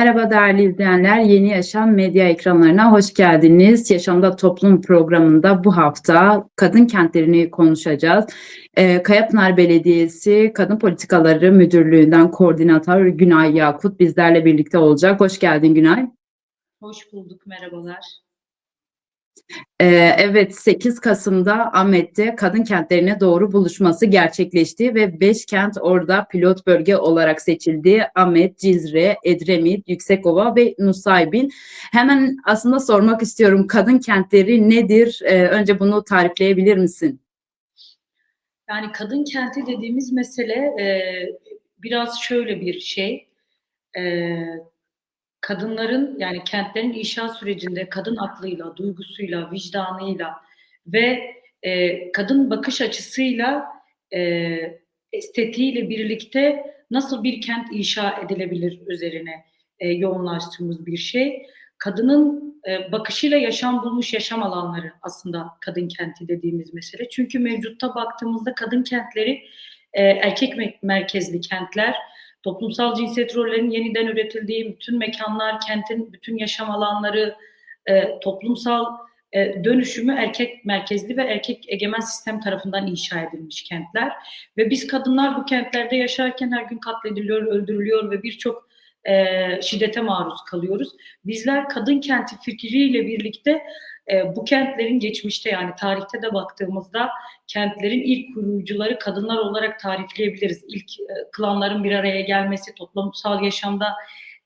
Merhaba değerli izleyenler, Yeni Yaşam medya ekranlarına hoş geldiniz. Yaşamda Toplum programında bu hafta kadın kentlerini konuşacağız. Ee, Kayapınar Belediyesi Kadın Politikaları Müdürlüğü'nden koordinatör Günay Yakut bizlerle birlikte olacak. Hoş geldin Günay. Hoş bulduk, merhabalar. Ee, evet 8 Kasım'da Ahmet'te kadın kentlerine doğru buluşması gerçekleşti ve 5 kent orada pilot bölge olarak seçildi. Ahmet, Cizre, Edremit, Yüksekova ve Nusaybin. Hemen aslında sormak istiyorum kadın kentleri nedir? Ee, önce bunu tarifleyebilir misin? Yani kadın kenti dediğimiz mesele e, biraz şöyle bir şey. E, kadınların yani kentlerin inşa sürecinde kadın aklıyla, duygusuyla, vicdanıyla ve e, kadın bakış açısıyla e, estetiğiyle birlikte nasıl bir kent inşa edilebilir üzerine e, yoğunlaştığımız bir şey. Kadının e, bakışıyla yaşam bulmuş yaşam alanları aslında kadın kenti dediğimiz mesele. Çünkü mevcutta baktığımızda kadın kentleri e, erkek merkezli kentler, toplumsal cinsiyet rollerinin yeniden üretildiği bütün mekanlar, kentin bütün yaşam alanları, e, toplumsal e, dönüşümü erkek merkezli ve erkek egemen sistem tarafından inşa edilmiş kentler. Ve biz kadınlar bu kentlerde yaşarken her gün katlediliyor, öldürülüyor ve birçok e, şiddete maruz kalıyoruz. Bizler kadın kenti fikriyle birlikte e, bu kentlerin geçmişte yani tarihte de baktığımızda kentlerin ilk kurucuları kadınlar olarak tarifleyebiliriz. İlk e, klanların bir araya gelmesi, toplumsal yaşamda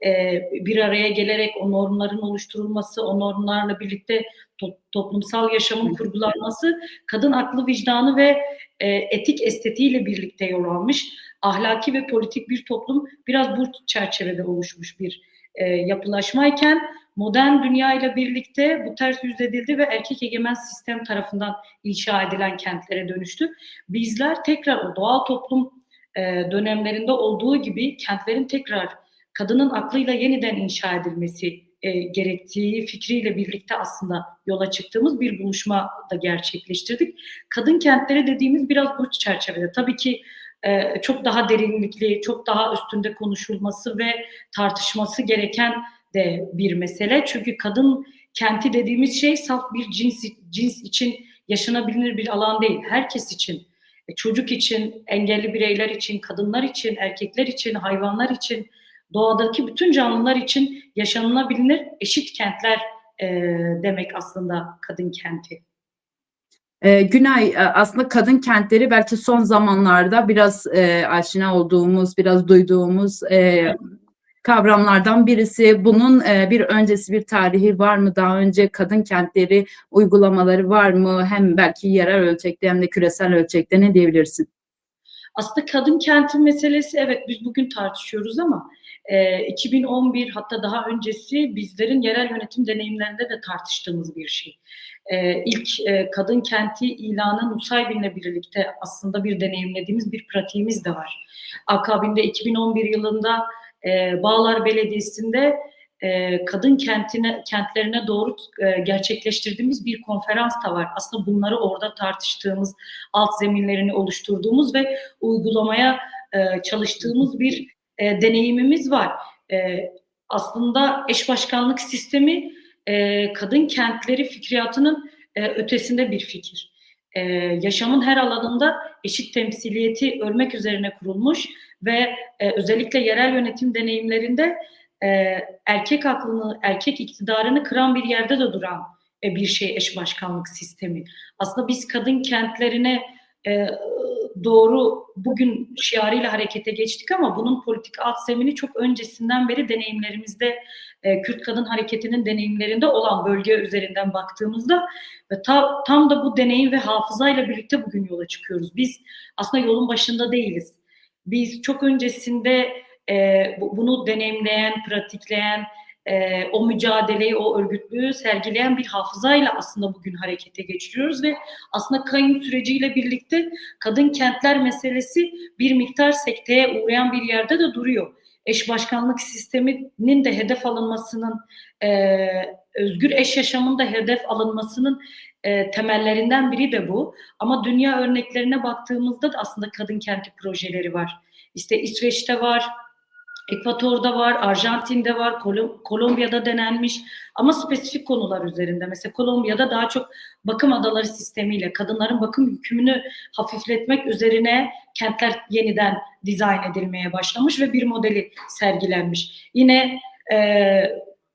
e, bir araya gelerek o normların oluşturulması, o normlarla birlikte to- toplumsal yaşamın kurgulanması kadın aklı, vicdanı ve e, etik estetiğiyle birlikte yol almış. Ahlaki ve politik bir toplum biraz bu çerçevede oluşmuş bir e, yapılaşmayken modern dünya ile birlikte bu ters yüz edildi ve erkek egemen sistem tarafından inşa edilen kentlere dönüştü. Bizler tekrar o doğal toplum e, dönemlerinde olduğu gibi kentlerin tekrar kadının aklıyla yeniden inşa edilmesi e, gerektiği fikriyle birlikte aslında yola çıktığımız bir buluşma da gerçekleştirdik. Kadın kentleri dediğimiz biraz bu çerçevede. Tabii ki e, çok daha derinlikli, çok daha üstünde konuşulması ve tartışması gereken de bir mesele. Çünkü kadın kenti dediğimiz şey saf bir cins, cins için yaşanabilir bir alan değil. Herkes için, e, çocuk için, engelli bireyler için, kadınlar için, erkekler için, hayvanlar için, doğadaki bütün canlılar için yaşanılabilir eşit kentler e, demek aslında kadın kenti. Ee, Günay e, aslında kadın kentleri belki son zamanlarda biraz e, aşina olduğumuz, biraz duyduğumuz e, kavramlardan birisi. Bunun e, bir öncesi bir tarihi var mı? Daha önce kadın kentleri uygulamaları var mı? Hem belki yerel ölçekte hem de küresel ölçekte ne diyebilirsin? Aslında kadın kenti meselesi evet biz bugün tartışıyoruz ama e, 2011 hatta daha öncesi bizlerin yerel yönetim deneyimlerinde de tartıştığımız bir şey. E, ilk e, kadın kenti ilanı Nusaybin'le birlikte aslında bir deneyimlediğimiz bir pratiğimiz de var. Akabinde 2011 yılında e, Bağlar Belediyesi'nde e, kadın kentine kentlerine doğru e, gerçekleştirdiğimiz bir konferans da var. Aslında bunları orada tartıştığımız, alt zeminlerini oluşturduğumuz ve uygulamaya e, çalıştığımız bir deneyimimiz var. Aslında eş başkanlık sistemi kadın kentleri fikriyatının ötesinde bir fikir. E, yaşamın her alanında eşit temsiliyeti örmek üzerine kurulmuş ve e, özellikle yerel yönetim deneyimlerinde e, erkek aklını, erkek iktidarını kıran bir yerde de duran e, bir şey eş başkanlık sistemi. Aslında biz kadın kentlerine e, doğru bugün şiarıyla harekete geçtik ama bunun politik alt zemini çok öncesinden beri deneyimlerimizde e, Kürt kadın hareketinin deneyimlerinde olan bölge üzerinden baktığımızda ve ta, tam da bu deneyim ve hafızayla birlikte bugün yola çıkıyoruz. Biz aslında yolun başında değiliz. Biz çok öncesinde e, bunu deneyimleyen, pratikleyen, e, o mücadeleyi, o örgütlüğü sergileyen bir hafızayla aslında bugün harekete geçiriyoruz ve aslında kayın süreciyle birlikte kadın kentler meselesi bir miktar sekteye uğrayan bir yerde de duruyor. Eş başkanlık sisteminin de hedef alınmasının, e, özgür eş yaşamın da hedef alınmasının e, temellerinden biri de bu. Ama dünya örneklerine baktığımızda da aslında kadın kenti projeleri var. İşte İsveç'te var, Ekvator'da var, Arjantin'de var, Kolom- Kolombiya'da denenmiş ama spesifik konular üzerinde. Mesela Kolombiya'da daha çok bakım adaları sistemiyle kadınların bakım yükümünü hafifletmek üzerine kentler yeniden dizayn edilmeye başlamış ve bir modeli sergilenmiş. Yine e,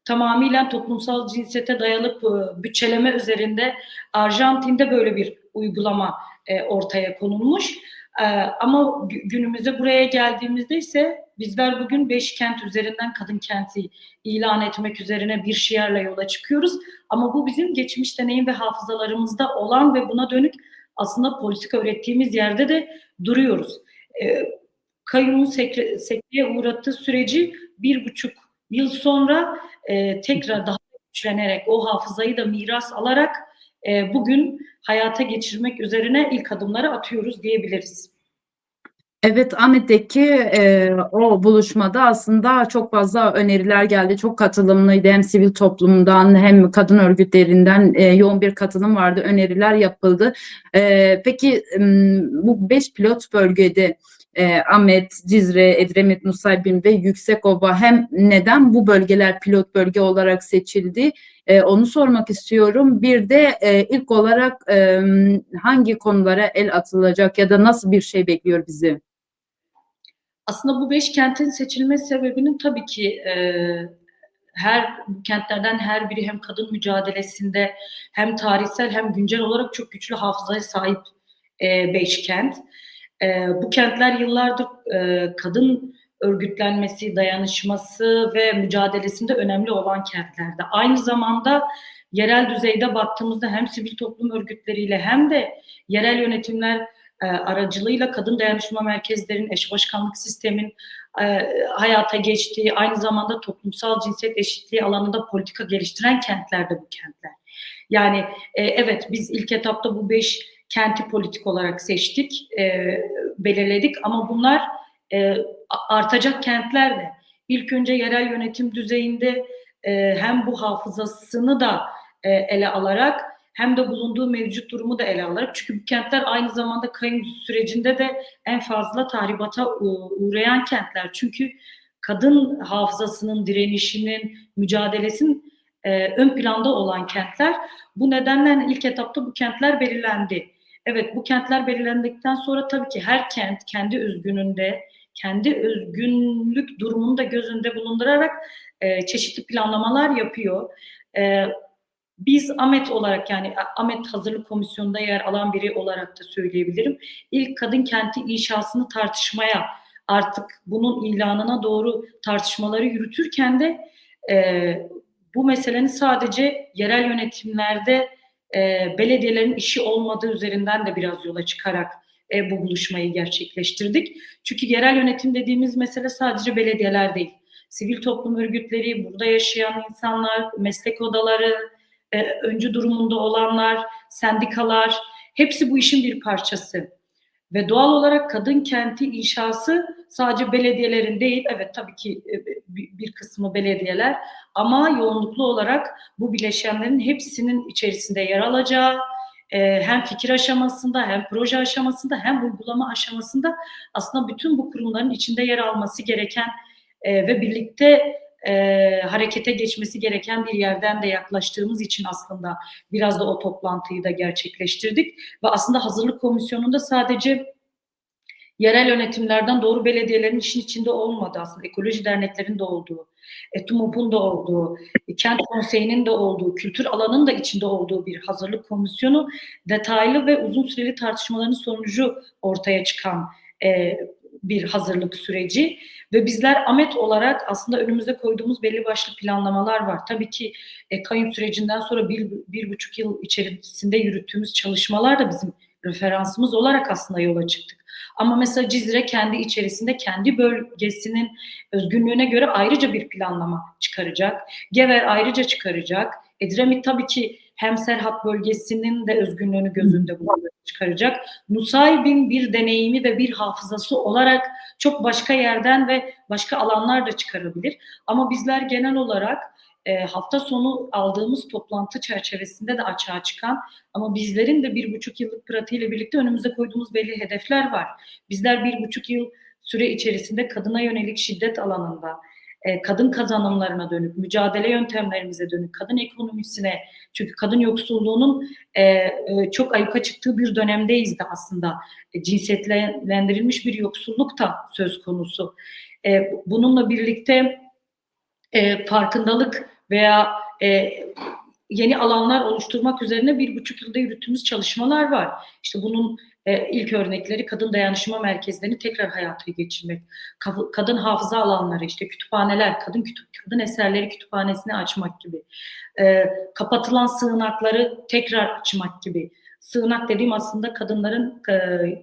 tamamıyla toplumsal cinsiyete dayalı e, bütçeleme üzerinde Arjantin'de böyle bir uygulama e, ortaya konulmuş. E, ama gü- günümüze buraya geldiğimizde ise bizler bugün beş kent üzerinden kadın kenti ilan etmek üzerine bir şiarla yola çıkıyoruz. Ama bu bizim geçmiş deneyim ve hafızalarımızda olan ve buna dönük aslında politika öğrettiğimiz yerde de duruyoruz. E, kayyumun sekre, sekteye uğrattığı süreci bir buçuk yıl sonra e, tekrar daha güçlenerek o hafızayı da miras alarak e, bugün hayata geçirmek üzerine ilk adımları atıyoruz diyebiliriz. Evet Ahmet'teki e, o buluşmada aslında çok fazla öneriler geldi. Çok katılımlıydı. Hem sivil toplumdan hem kadın örgütlerinden e, yoğun bir katılım vardı. Öneriler yapıldı. E, peki bu beş pilot bölgede e, Ahmet, Cizre, Edremit, Nusaybin ve Yüksekova hem neden bu bölgeler pilot bölge olarak seçildi? E, onu sormak istiyorum. Bir de e, ilk olarak e, hangi konulara el atılacak ya da nasıl bir şey bekliyor bizi? Aslında bu beş kentin seçilme sebebinin tabii ki e, her kentlerden her biri hem kadın mücadelesinde hem tarihsel hem güncel olarak çok güçlü hafızaya sahip e, beş kent. E, bu kentler yıllardır e, kadın örgütlenmesi, dayanışması ve mücadelesinde önemli olan kentlerde. Aynı zamanda yerel düzeyde baktığımızda hem sivil toplum örgütleriyle hem de yerel yönetimler e, aracılığıyla kadın dayanışma merkezlerinin, eş başkanlık sistemin e, hayata geçtiği, aynı zamanda toplumsal cinsiyet eşitliği alanında politika geliştiren kentlerde bu kentler. Yani e, evet biz ilk etapta bu beş kenti politik olarak seçtik, e, belirledik ama bunlar e, artacak kentler de. İlk önce yerel yönetim düzeyinde e, hem bu hafızasını da e, ele alarak hem de bulunduğu mevcut durumu da ele alarak çünkü bu kentler aynı zamanda kayım sürecinde de en fazla tahribata uğrayan kentler. Çünkü kadın hafızasının, direnişinin, mücadelesinin e, ön planda olan kentler. Bu nedenle ilk etapta bu kentler belirlendi. Evet bu kentler belirlendikten sonra tabii ki her kent kendi özgününde, kendi özgünlük durumunu da göz önünde bulundurarak e, çeşitli planlamalar yapıyor. E, biz Amet olarak yani Amet Hazırlık Komisyonu'nda yer alan biri olarak da söyleyebilirim. İlk kadın kenti inşasını tartışmaya artık bunun ilanına doğru tartışmaları yürütürken de e, bu meselenin sadece yerel yönetimlerde e, belediyelerin işi olmadığı üzerinden de biraz yola çıkarak e, bu buluşmayı gerçekleştirdik. Çünkü yerel yönetim dediğimiz mesele sadece belediyeler değil. Sivil toplum örgütleri, burada yaşayan insanlar, meslek odaları, e, öncü durumunda olanlar, sendikalar hepsi bu işin bir parçası. Ve doğal olarak kadın kenti inşası sadece belediyelerin değil, evet tabii ki e, bir kısmı belediyeler ama yoğunluklu olarak bu bileşenlerin hepsinin içerisinde yer alacağı, e, hem fikir aşamasında hem proje aşamasında hem uygulama aşamasında aslında bütün bu kurumların içinde yer alması gereken e, ve birlikte e, harekete geçmesi gereken bir yerden de yaklaştığımız için aslında biraz da o toplantıyı da gerçekleştirdik ve aslında hazırlık komisyonunda sadece yerel yönetimlerden doğru belediyelerin işin içinde olmadı aslında. Ekoloji derneklerin de olduğu, ETUMOP'un da olduğu, kent konseyinin de olduğu, kültür alanının da içinde olduğu bir hazırlık komisyonu detaylı ve uzun süreli tartışmaların sonucu ortaya çıkan e, bir hazırlık süreci ve bizler Amet olarak aslında önümüze koyduğumuz belli başlı planlamalar var. Tabii ki e, kayıp sürecinden sonra bir, bir buçuk yıl içerisinde yürüttüğümüz çalışmalar da bizim referansımız olarak aslında yola çıktık. Ama mesela Cizre kendi içerisinde kendi bölgesinin özgünlüğüne göre ayrıca bir planlama çıkaracak. Gever ayrıca çıkaracak. Edremit tabii ki hem Serhat bölgesinin de özgünlüğünü gözünde bulundurarak çıkaracak. Nusaybin bir deneyimi ve bir hafızası olarak çok başka yerden ve başka alanlar da çıkarabilir. Ama bizler genel olarak e, hafta sonu aldığımız toplantı çerçevesinde de açığa çıkan ama bizlerin de bir buçuk yıllık pratiğiyle birlikte önümüze koyduğumuz belli hedefler var. Bizler bir buçuk yıl süre içerisinde kadına yönelik şiddet alanında, e, kadın kazanımlarına dönük, mücadele yöntemlerimize dönük, kadın ekonomisine, çünkü kadın yoksulluğunun e, e, çok ayıka çıktığı bir dönemdeyiz de aslında. E, cinsiyetlendirilmiş bir yoksulluk da söz konusu. Bununla birlikte farkındalık veya yeni alanlar oluşturmak üzerine bir buçuk yılda yürüttüğümüz çalışmalar var. İşte bunun e, ilk örnekleri kadın dayanışma merkezlerini tekrar hayata geçirmek, Ka- kadın hafıza alanları, işte kütüphaneler, kadın kütüp, kadın eserleri kütüphanesini açmak gibi, e, kapatılan sığınakları tekrar açmak gibi. Sığınak dediğim aslında kadınların e,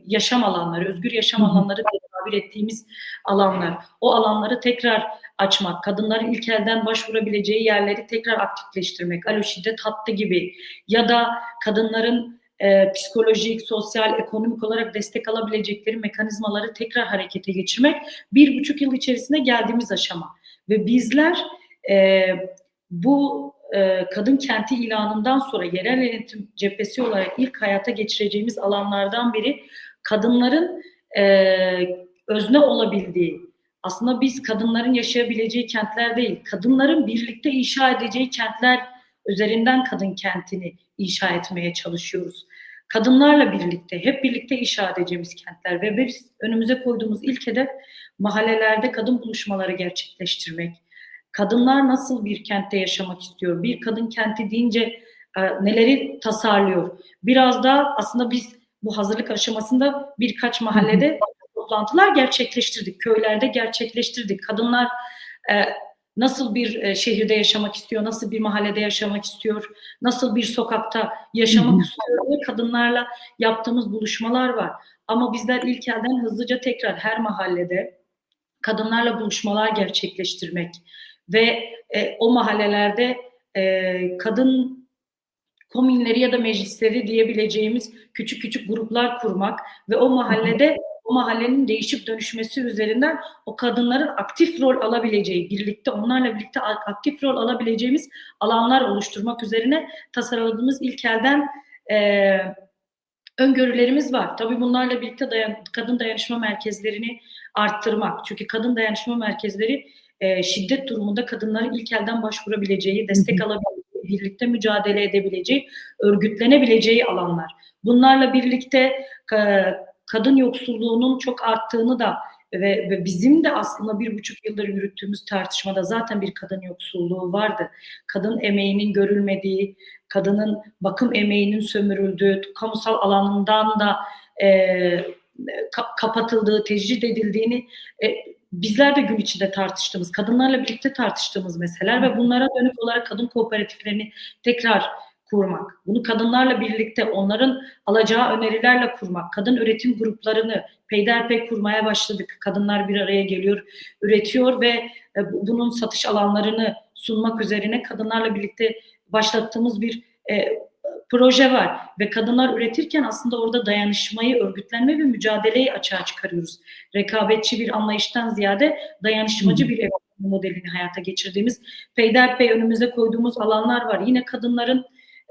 yaşam alanları, özgür yaşam alanları tabir ettiğimiz alanlar. O alanları tekrar açmak, kadınların ilk elden başvurabileceği yerleri tekrar aktifleştirmek, alo şiddet hattı gibi ya da kadınların e, psikolojik, sosyal, ekonomik olarak destek alabilecekleri mekanizmaları tekrar harekete geçirmek bir buçuk yıl içerisinde geldiğimiz aşama. Ve bizler e, bu e, kadın kenti ilanından sonra yerel yönetim cephesi olarak ilk hayata geçireceğimiz alanlardan biri kadınların e, özne olabildiği, aslında biz kadınların yaşayabileceği kentler değil, kadınların birlikte inşa edeceği kentler üzerinden kadın kentini inşa etmeye çalışıyoruz. Kadınlarla birlikte, hep birlikte inşa edeceğimiz kentler ve biz önümüze koyduğumuz ilk hedef mahallelerde kadın buluşmaları gerçekleştirmek. Kadınlar nasıl bir kentte yaşamak istiyor? Bir kadın kenti deyince e, neleri tasarlıyor? Biraz da aslında biz bu hazırlık aşamasında birkaç mahallede toplantılar gerçekleştirdik. Köylerde gerçekleştirdik. Kadınlar e, nasıl bir e, şehirde yaşamak istiyor, nasıl bir mahallede yaşamak istiyor, nasıl bir sokakta yaşamak istiyor diye kadınlarla yaptığımız buluşmalar var. Ama bizler ilk elden hızlıca tekrar her mahallede kadınlarla buluşmalar gerçekleştirmek ve e, o mahallelerde e, kadın komünleri ya da meclisleri diyebileceğimiz küçük küçük gruplar kurmak ve o mahallede o mahallenin değişip dönüşmesi üzerinden o kadınların aktif rol alabileceği, birlikte onlarla birlikte aktif rol alabileceğimiz alanlar oluşturmak üzerine tasarladığımız ilk elden e, öngörülerimiz var. Tabii bunlarla birlikte dayan, kadın dayanışma merkezlerini arttırmak. Çünkü kadın dayanışma merkezleri e, şiddet durumunda kadınların ilk elden başvurabileceği, destek alabileceği, birlikte mücadele edebileceği, örgütlenebileceği alanlar. Bunlarla birlikte e, kadın yoksulluğunun çok arttığını da ve, ve bizim de aslında bir buçuk yıldır yürüttüğümüz tartışmada zaten bir kadın yoksulluğu vardı. Kadın emeğinin görülmediği, kadının bakım emeğinin sömürüldüğü, kamusal alanından da e, ka- kapatıldığı, tecrid edildiğini e, bizler de gün içinde tartıştığımız, kadınlarla birlikte tartıştığımız meseleler ve bunlara dönük olarak kadın kooperatiflerini tekrar kurmak, bunu kadınlarla birlikte onların alacağı önerilerle kurmak, kadın üretim gruplarını peyderpey kurmaya başladık. Kadınlar bir araya geliyor, üretiyor ve e, bu- bunun satış alanlarını sunmak üzerine kadınlarla birlikte başlattığımız bir e, proje var ve kadınlar üretirken aslında orada dayanışmayı, örgütlenme ve mücadeleyi açığa çıkarıyoruz. Rekabetçi bir anlayıştan ziyade dayanışmacı bir ekonomi modelini hayata geçirdiğimiz, peyderpey önümüze koyduğumuz alanlar var. Yine kadınların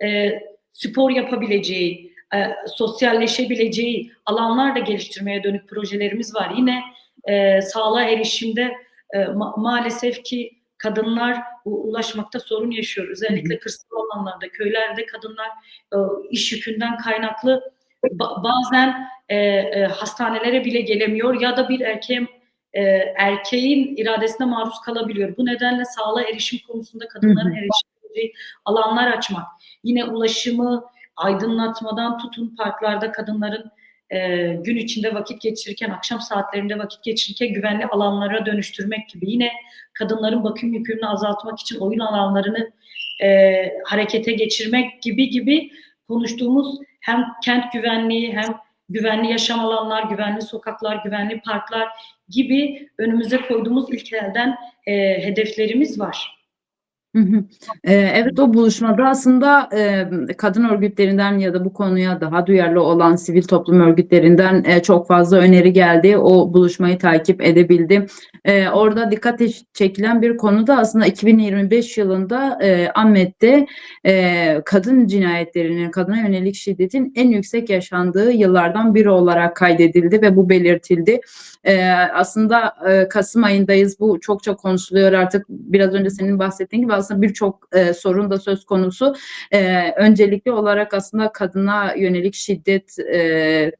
e, spor yapabileceği, e, sosyalleşebileceği alanlar da geliştirmeye dönük projelerimiz var. Yine e, sağlığa erişimde e, ma- maalesef ki kadınlar ulaşmakta sorun yaşıyor. Özellikle kırsal alanlarda, köylerde kadınlar e, iş yükünden kaynaklı ba- bazen e, e, hastanelere bile gelemiyor ya da bir erkeğin e, erkeğin iradesine maruz kalabiliyor. Bu nedenle sağlığa erişim konusunda kadınların Hı erişebileceği alanlar açmak. Yine ulaşımı aydınlatmadan tutun parklarda kadınların e, gün içinde vakit geçirirken, akşam saatlerinde vakit geçirirken güvenli alanlara dönüştürmek gibi. Yine kadınların bakım yükünü azaltmak için oyun alanlarını e, harekete geçirmek gibi gibi konuştuğumuz hem kent güvenliği hem güvenli yaşam alanlar, güvenli sokaklar, güvenli parklar gibi önümüze koyduğumuz ilk elden e, hedeflerimiz var. Ee, evet o buluşmada aslında e, kadın örgütlerinden ya da bu konuya daha duyarlı olan sivil toplum örgütlerinden e, çok fazla öneri geldi. O buluşmayı takip edebildim. E, orada dikkat çekilen bir konu da aslında 2025 yılında e, Ahmet'te kadın cinayetlerinin, kadına yönelik şiddetin en yüksek yaşandığı yıllardan biri olarak kaydedildi ve bu belirtildi. Aslında Kasım ayındayız. Bu çokça konuşuluyor artık. Biraz önce senin bahsettiğin gibi birçok e, sorun da söz konusu. E, öncelikli olarak aslında kadına yönelik şiddet e,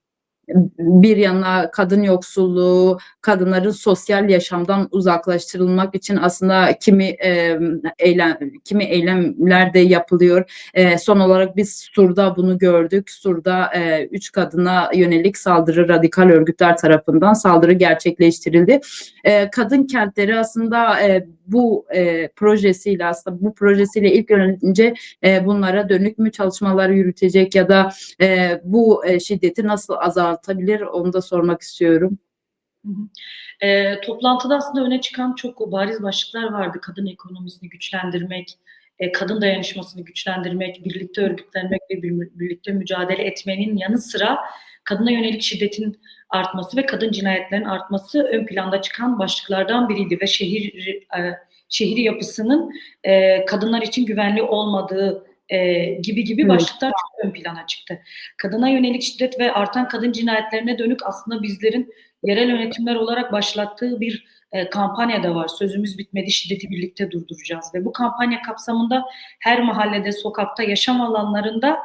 bir yana kadın yoksulluğu, kadınların sosyal yaşamdan uzaklaştırılmak için aslında kimi e, eylem kimi eylemler de yapılıyor. E, son olarak biz Sur'da bunu gördük. Sur'da e, üç kadına yönelik saldırı radikal örgütler tarafından saldırı gerçekleştirildi. E, kadın kentleri aslında e, bu e, projesiyle aslında bu projesiyle ilk önce e, bunlara dönük mü çalışmalar yürütecek ya da e, bu e, şiddeti nasıl azaltabilir onu da sormak istiyorum. E, toplantıda aslında öne çıkan çok bariz başlıklar vardı. Kadın ekonomisini güçlendirmek, e, kadın dayanışmasını güçlendirmek, birlikte örgütlenmek ve bir- birlikte mücadele etmenin yanı sıra kadına yönelik şiddetin artması ve kadın cinayetlerinin artması ön planda çıkan başlıklardan biriydi ve şehir e, şehir yapısının e, kadınlar için güvenli olmadığı e, gibi gibi Evet. başlıklar çok ön plana çıktı. Kadına yönelik şiddet ve artan kadın cinayetlerine dönük aslında bizlerin yerel yönetimler olarak başlattığı bir e, kampanya da var. Sözümüz bitmedi, şiddeti birlikte durduracağız. Ve bu kampanya kapsamında her mahallede, sokakta, yaşam alanlarında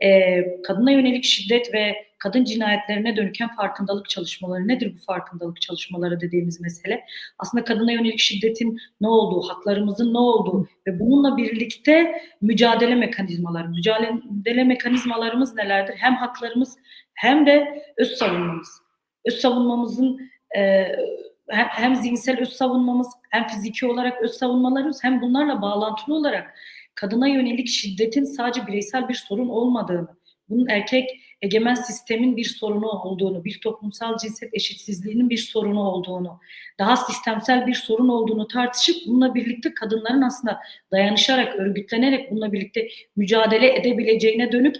e, kadına yönelik şiddet ve kadın cinayetlerine dönüken farkındalık çalışmaları nedir bu farkındalık çalışmaları dediğimiz mesele? Aslında kadına yönelik şiddetin ne olduğu, haklarımızın ne olduğu ve bununla birlikte mücadele mekanizmaları. Mücadele mekanizmalarımız nelerdir? Hem haklarımız hem de öz savunmamız. Öz savunmamızın e, hem, zihinsel öz savunmamız hem fiziki olarak öz savunmalarımız hem bunlarla bağlantılı olarak kadına yönelik şiddetin sadece bireysel bir sorun olmadığını, bunun erkek egemen sistemin bir sorunu olduğunu, bir toplumsal cinsiyet eşitsizliğinin bir sorunu olduğunu, daha sistemsel bir sorun olduğunu tartışıp bununla birlikte kadınların aslında dayanışarak, örgütlenerek bununla birlikte mücadele edebileceğine dönük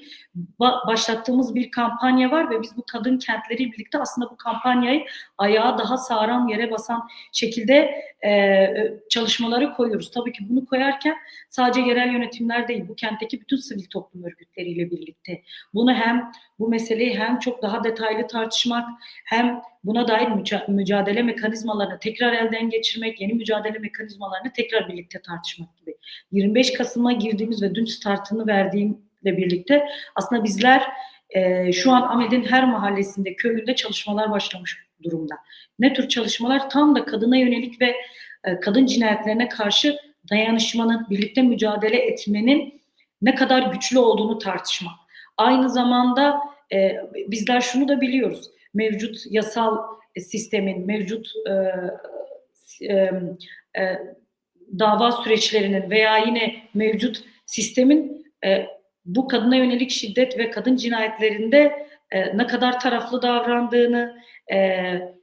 ba- başlattığımız bir kampanya var ve biz bu kadın kentleri birlikte aslında bu kampanyayı ayağa daha sağlam yere basan şekilde e, çalışmaları koyuyoruz. Tabii ki bunu koyarken sadece yerel yönetimler değil, bu kentteki bütün sivil toplum örgütleriyle birlikte bunu hem bu meseleyi hem çok daha detaylı tartışmak hem buna dair müca- mücadele mekanizmalarını tekrar elden geçirmek, yeni mücadele mekanizmalarını tekrar birlikte tartışmak gibi. 25 Kasım'a girdiğimiz ve dün startını verdiğimle birlikte aslında bizler e, şu an Ahmet'in her mahallesinde, köyünde çalışmalar başlamış durumda. Ne tür çalışmalar? Tam da kadına yönelik ve e, kadın cinayetlerine karşı dayanışmanın, birlikte mücadele etmenin ne kadar güçlü olduğunu tartışmak. Aynı zamanda e, bizler şunu da biliyoruz. Mevcut yasal sistemin, mevcut e, e, e, dava süreçlerinin veya yine mevcut sistemin e, bu kadına yönelik şiddet ve kadın cinayetlerinde e, ne kadar taraflı davrandığını, e, e,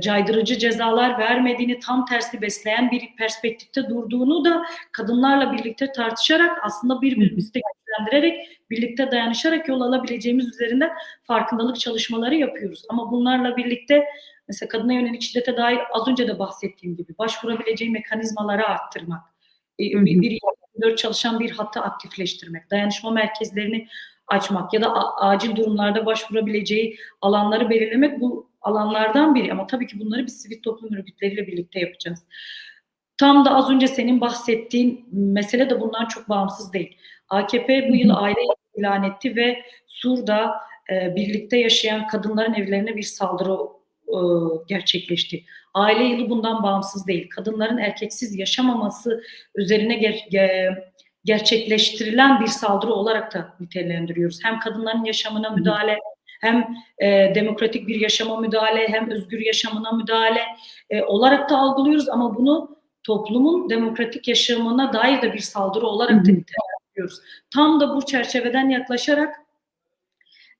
caydırıcı cezalar vermediğini, tam tersi besleyen bir perspektifte durduğunu da kadınlarla birlikte tartışarak aslında birbirimizi de güçlendirerek, birlikte dayanışarak yol alabileceğimiz üzerinden farkındalık çalışmaları yapıyoruz. Ama bunlarla birlikte mesela kadına yönelik şiddete dair az önce de bahsettiğim gibi başvurabileceği mekanizmaları arttırmak, e, bir, bir dört çalışan bir hattı aktifleştirmek, dayanışma merkezlerini açmak ya da acil durumlarda başvurabileceği alanları belirlemek bu alanlardan biri. Ama tabii ki bunları biz sivil toplum örgütleriyle birlikte yapacağız. Tam da az önce senin bahsettiğin mesele de bundan çok bağımsız değil. AKP bu yıl aile ilan etti ve Sur'da e, birlikte yaşayan kadınların evlerine bir saldırı e, gerçekleşti. Aile yılı bundan bağımsız değil. Kadınların erkeksiz yaşamaması üzerine ger- ge- gerçekleştirilen bir saldırı olarak da nitelendiriyoruz. Hem kadınların yaşamına müdahale, hem e, demokratik bir yaşama müdahale, hem özgür yaşamına müdahale e, olarak da algılıyoruz ama bunu toplumun demokratik yaşamına dair de bir saldırı olarak da nitelendiriyoruz. Tam da bu çerçeveden yaklaşarak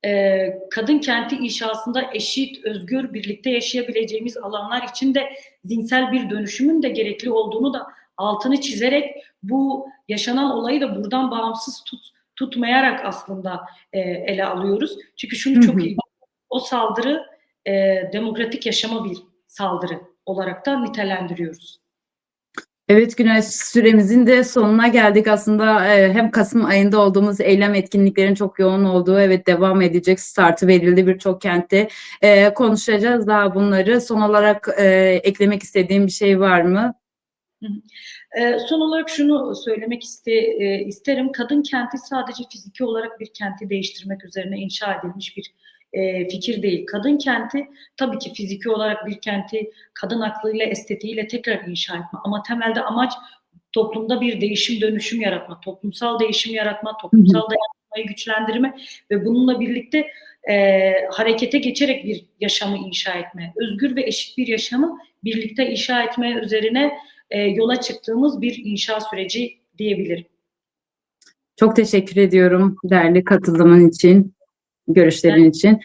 e, kadın kenti inşasında eşit, özgür, birlikte yaşayabileceğimiz alanlar için de zihinsel bir dönüşümün de gerekli olduğunu da altını çizerek bu yaşanan olayı da buradan bağımsız tut, tutmayarak aslında e, ele alıyoruz. Çünkü şunu çok iyi o saldırı e, demokratik yaşama bir saldırı olarak da nitelendiriyoruz. Evet Günay süremizin de sonuna geldik aslında e, hem Kasım ayında olduğumuz eylem etkinliklerin çok yoğun olduğu evet devam edecek startı verildi birçok kentte E, konuşacağız daha bunları son olarak e, eklemek istediğim bir şey var mı? Ee, son olarak şunu söylemek iste, e, isterim. Kadın kenti sadece fiziki olarak bir kenti değiştirmek üzerine inşa edilmiş bir e, fikir değil. Kadın kenti tabii ki fiziki olarak bir kenti kadın aklıyla, estetiğiyle tekrar inşa etme. Ama temelde amaç toplumda bir değişim, dönüşüm yaratma, toplumsal değişim yaratma, toplumsal dayanışmayı güçlendirme ve bununla birlikte e, harekete geçerek bir yaşamı inşa etme. Özgür ve eşit bir yaşamı birlikte inşa etme üzerine e, yola çıktığımız bir inşa süreci diyebilirim. Çok teşekkür ediyorum değerli katılımın için, görüşlerin için.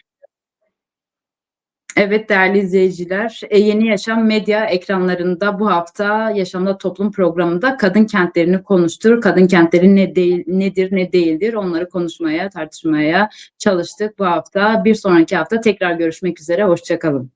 Evet değerli izleyiciler, e, Yeni Yaşam medya ekranlarında bu hafta Yaşamda Toplum programında kadın kentlerini konuştur. Kadın kentleri ne değil, nedir, ne değildir onları konuşmaya, tartışmaya çalıştık bu hafta. Bir sonraki hafta tekrar görüşmek üzere, hoşçakalın.